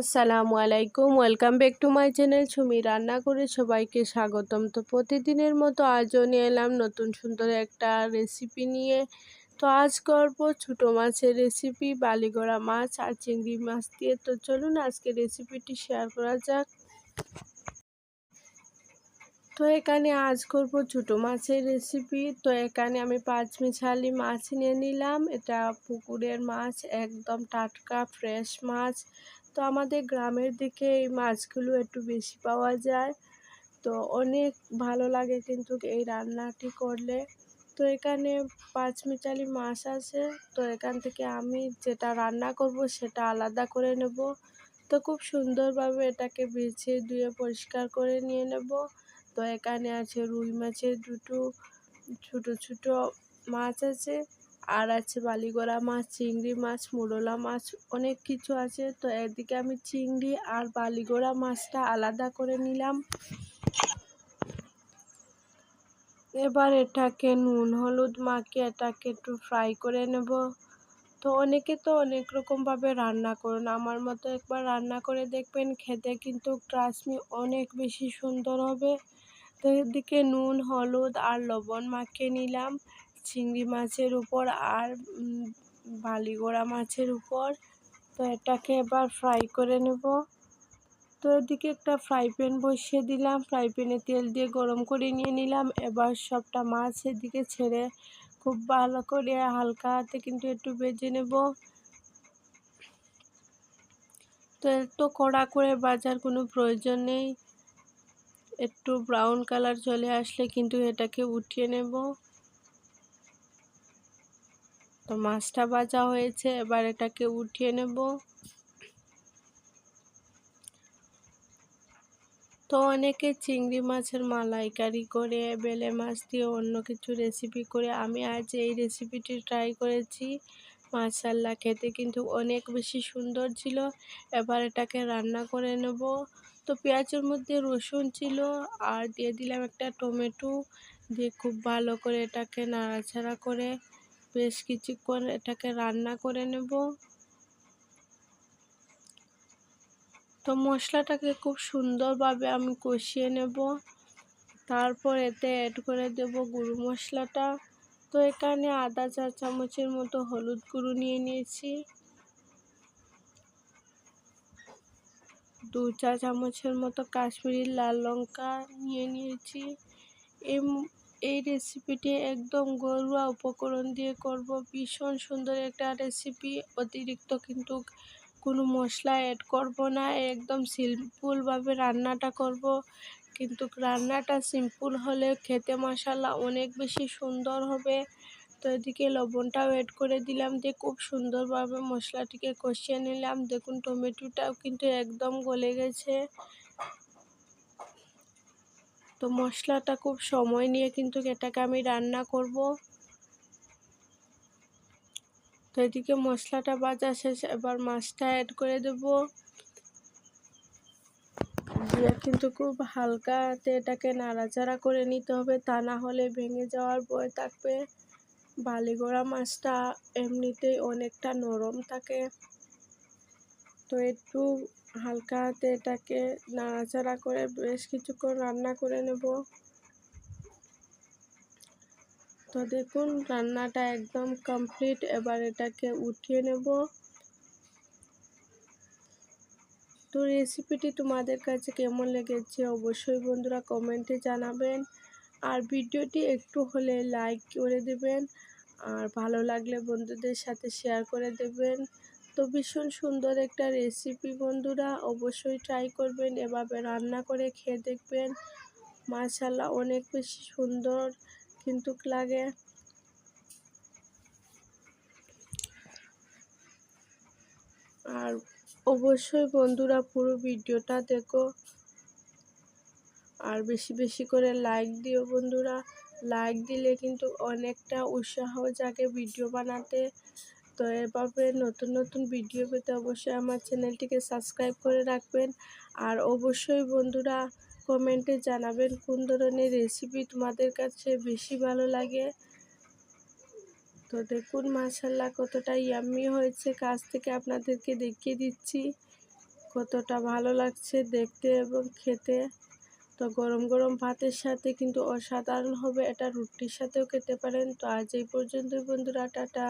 আসসালামু আলাইকুম। Welcome back to my channel Sumi রান্না করে সবাইকে স্বাগতম। তো প্রতিদিনের মতো আজও নিয়ে এলাম নতুন সুন্দর একটা রেসিপি নিয়ে। তো আজ করব ছোটো মাছের রেসিপি বালিগড়া মাছ আর চিংড়ি মাছ দিয়ে। তো চলুন আজকে রেসিপিটি শেয়ার করা যাক। তো এখানে আজ করব ছোটো মাছের রেসিপি তো এখানে আমি পাঁচ মিছালি মাছ নিয়ে নিলাম। এটা পুকুরের মাছ, একদম টাটকা ফ্রেশ মাছ। তো আমাদের গ্রামের দিকে এই মাছগুলো একটু বেশি পাওয়া যায়। তো অনেক ভালো লাগে কিন্তু এই রান্নাটি করলে। তো এখানে পাঁচ মিটালি মাছ আছে। তো এখান থেকে আমি যেটা রান্না করব সেটা আলাদা করে নেব। তো খুব সুন্দরভাবে এটাকে বেছে ধুয়ে পরিষ্কার করে নিয়ে নেব। তো এখানে আছে রুই মাছের দুটো ছোটো ছোটো মাছ আছে। আর আছে বালিগড়া মাছ, চিংড়ি মাছ, মুরলা মাছ, অনেক কিছু আছে। তো এদিকে আমি চিংড়ি আর বালিগড়া মাছটা আলাদা করে নিলাম। এবার এটাকে নুন, হলুদ মাখিয়ে এটাকে একটু ফ্রাই করে নেব। তো অনেকে তো অনেক রকমভাবে রান্না করুন। আমার মতো একবার রান্না করে দেখবেন, খেতে কিন্তু ট্রাসমি অনেক বেশি সুন্দর হবে। তো এদিকে নুন, হলুদ আর লবণ মাখিয়ে নিলাম। চিংড়ি মাছের উপর আর বালিগোড়া মাছের উপর। তো এটাকে এবার ফ্রাই করে নেব। তো এদিকে একটা ফ্রাই প্যান বসিয়ে দিলাম। ফ্রাই প্যানে তেল দিয়ে গরম করে নিয়ে নিলাম। এবার সবটা মাছ এদিকে ছেড়ে খুব ভালো করে হালকা হাতে কিন্তু একটু ভেজে নেব। তো এত কড়া করে বাজার কোনো প্রয়োজন নেই। একটু ব্রাউন কালার চলে আসলে কিন্তু এটাকে উঠিয়ে নেব। তো মাছটা ভাজা হয়েছে, এবার এটাকে উঠিয়ে নেব। তো অনেকে চিংড়ি মাছের মালাইকারি করে, বেলে মাছ দিয়ে অন্য কিছু রেসিপি করে। আমি আজ এই রেসিপিটি ট্রাই করেছি। মাশাল্লাহ খেতে কিন্তু অনেক বেশি সুন্দর ছিল। এবার এটাকে রান্না করে নেব। তো পেঁয়াজের মধ্যে রসুন ছিল, আর দিয়ে দিলাম একটা টমেটো। দিয়ে খুব ভালো করে এটাকে নাড়াচাড়া করে বেশ কিছুক্ষণ এটাকে রান্না করে নেব। তো মশলাটাকে খুব সুন্দরভাবে আমি কষিয়ে নেব। তারপর এতে অ্যাড করে দেব গুঁড়ো মশলাটা। তো এখানে আদা চা চামচের মতো হলুদ গুঁড়ো নিয়ে নিয়েছি। দু চা চামচের মতো কাশ্মীরি লাল লঙ্কা নিয়ে নিয়েছি। এই এই রেসিপিটি একদম ঘরোয়া উপকরণ দিয়ে করব। ভীষণ সুন্দর একটা রেসিপি অতিরিক্ত কিন্তু কোনো মশলা অ্যাড করব না। একদম সিম্পলভাবে রান্নাটা করব। কিন্তু রান্নাটা সিম্পল হলে খেতে মশালা অনেক বেশি সুন্দর হবে। তো এদিকে লবণটাও অ্যাড করে দিলাম দিয়ে খুব সুন্দরভাবে মশলাটিকে কষিয়ে নিলাম। দেখুন টমেটোটাও কিন্তু একদম গলে গেছে। তো মশলাটা খুব সময় নিয়ে কিন্তু এটাকে আমি রান্না করব। তো এদিকে মশলাটা বাজা শেষ, এবার মাছটা অ্যাড করে দেব। দিয়ে কিন্তু খুব হালকাতে এটাকে নাড়াচাড়া করে নিতে হবে, তা না হলে ভেঙে যাওয়ার ভয় থাকবে। বালিগোড়া মাছটা এমনিতেই অনেকটা নরম থাকে। তো একটু হালকা হাতে এটাকে নাড়াচাড়া করে বেশ কিছুক্ষণ রান্না করে নেব। তো দেখুন, রান্নাটা একদম কমপ্লিট এবার এটাকে উঠিয়ে নেব। তো রেসিপিটি তোমাদের কাছে কেমন লেগেছে অবশ্যই বন্ধুরা কমেন্টে জানাবেন। আর ভিডিওটি একটু হলে লাইক করে দেবেন। আর ভালো লাগলে বন্ধুদের সাথে শেয়ার করে দেবেন। তো ভীষণ সুন্দর একটা রেসিপি বন্ধুরা। অবশ্যই ট্রাই করবেন, এভাবে রান্না করে খেয়ে দেখবেন। মাশাল্লাহ অনেক বেশি সুন্দর কিন্তু লাগে। আর অবশ্যই বন্ধুরা পুরো ভিডিওটা দেখো। আর বেশি বেশি করে লাইক দিও বন্ধুরা। লাইক দিলে কিন্তু অনেকটা উৎসাহ জাগে ভিডিও বানাতে। তো এভাবে নতুন নতুন ভিডিও পেতে অবশ্যই আমার চ্যানেলটিকে সাবস্ক্রাইব করে রাখবেন। আর অবশ্যই বন্ধুরা, কমেন্টে জানাবেন কোন ধরনের রেসিপি তোমাদের কাছে বেশি ভালো লাগে। তো দেখুন মাশাল্লাহ কতটা ইয়াম্মি হয়েছে। কাছ থেকে আপনাদেরকে দেখিয়ে দিচ্ছি কতটা ভালো লাগছে দেখতে এবং খেতে। তো গরম গরম ভাতের সাথে কিন্তু অসাধারণ হবে। এটা রুটির সাথেও খেতে পারেন। তো আজ এই পর্যন্তই বন্ধুরা, টাটা।